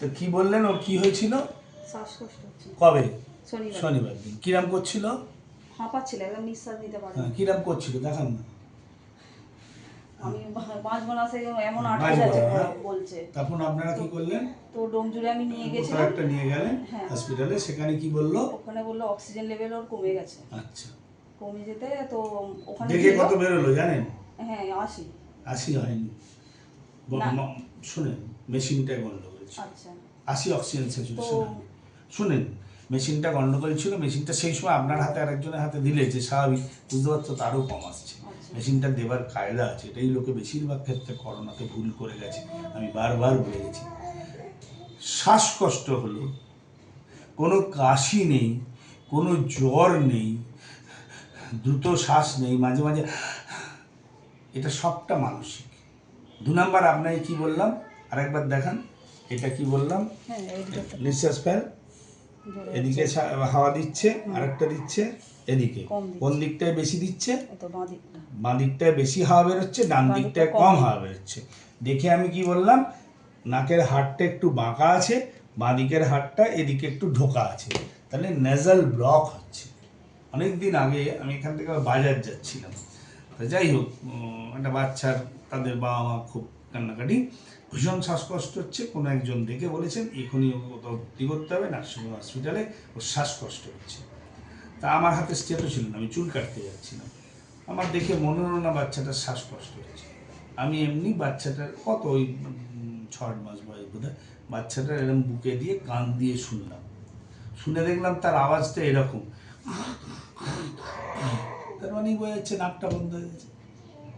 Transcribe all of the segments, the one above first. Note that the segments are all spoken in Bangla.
তো কি বললেন? ওর কি হয়েছিল? শ্বাসকষ্ট হচ্ছে। কবে? শনিবার। শনিবার দিন। কিরাম করছিল? হাঁপাচ্ছিল একদম নিঃশ্বাস নিতে পারে হ্যাঁ কিরাম করছিল? দেখান না। আমি এমন আটকে বাঁচবো যাচ্ছে হ্যাঁ? বলছে। তখন আপনারা কি করলেন? তো আমি নিয়ে কোথাও গেছিলাম। একটা নিয়ে গেলেন হ্যাঁ। হসপিটালে সেখানে কি বলল? ওখানে বলল অক্সিজেন লেভেল ওর কমে গেছে। আচ্ছা। কমে যেতে তো ওখানে দেখে কত বেরোলো জানেন? হ্যাঁ আসি আশি হয়নি। ব- না। ম- শুনেন মেশিনটাই গন্ডগোল আচ্ছা। আশি অক্সিজেন স্যাচুরেশন শুনেন মেশিনটা গন্ডগোল ছিল মেশিনটা সেই সময় আপনার হাতে আরেকজনের হাতে দিলে যে স্বাভাবিক বুঝতে পারছ তারও কম আসছে। আচ্ছা। মেশিনটা দেবার কায়দা আছে এটাই লোকে বেশিরভাগ ক্ষেত্রে করোনাতে ভুল করে গেছে। আমি বারবার বলে গেছি। শ্বাসকষ্ট হলো কোনো কাশি নেই কোনো জ্বর নেই দ্রুত শ্বাস নেই মাঝে মাঝে এটা সবটা মানসিক। দু নাম্বার আপনাকে কি বললাম? আরেকবার দেখান। এটা কি বললাম? হ্যাঁ নিঃশ্বাস ফেল। এদিকে হাওয়া দিচ্ছে আরেকটা দিচ্ছে এদিকে। কোন দিকটায় বেশি দিচ্ছে? বাঁ দিকটায় বেশি হাওয়া বেরোচ্ছে ডান দিকটায় কম কম। হাওয়া বেরোচ্ছে। দেখে আমি কি বললাম? নাকের হাড়টা একটু বাঁকা আছে বাঁ দিকের হাড়টা এদিকে একটু ঢোকা আছে। তাহলে নেজাল ব্লক হচ্ছে। অনেক দিন আগে আমি এখান থেকে বাজার যাচ্ছিলাম। তো যাই হোক একটা বাচ্চার তাদের বাবা মা খুব কান্নাকাটি। ভীষণ শ্বাসকষ্ট হচ্ছে। কোনো একজন দেখে বলেছেন, এখনই কোথাও ভর্তি করতে হবে নার্সিং হসপিটালে ওর শ্বাসকষ্ট হচ্ছে। তা আমার হাতে স্টেটও ছিল না, আমি চুল কাটতে যাচ্ছিলাম। আমার দেখে মনে হলো না বাচ্চাটার শ্বাসকষ্ট হচ্ছে। আমি এমনি বাচ্চাটার কত ওই ছ মাস বয়স বোধ বাচ্চাটার এরকম বুকে দিয়ে কান দিয়ে শুনলাম। শুনে দেখলাম তার আওয়াজটা এরকম। তার মানে বোঝা যাচ্ছে, নাকটা বন্ধ হয়ে গেছে?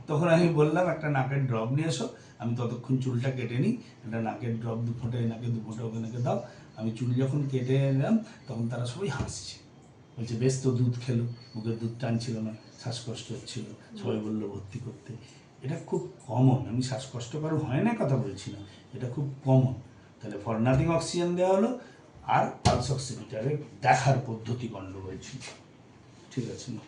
তখন আমি বললাম, একটা নাকের ড্রপ নিয়ে এসো, আমি ততক্ষণ চুলটা কেটে নিই, একটা নাকের ড্রপ দু ফোঁটা নাকে দু ফোঁটা ওখানে দাও। আমি চুল যখন কেটে নিলাম, তখন তারা সবাই হাসছে। বলছে, বেশ তো দুধ খেলো, মুখের দুধ টানছিল না, শ্বাসকষ্ট হচ্ছিল। সবাই বলল, ভর্তি করতে। এটা খুব কমন আমি শ্বাসকষ্ট কারও হয় না, কথা বলছি না। এটা খুব কমন তাহলে ফর অক্সিজেন দেওয়া হলো, আর পালস অক্সিমিটারে দেখার পদ্ধতি গণ্ডগোল ছিল। ঠিক আছে না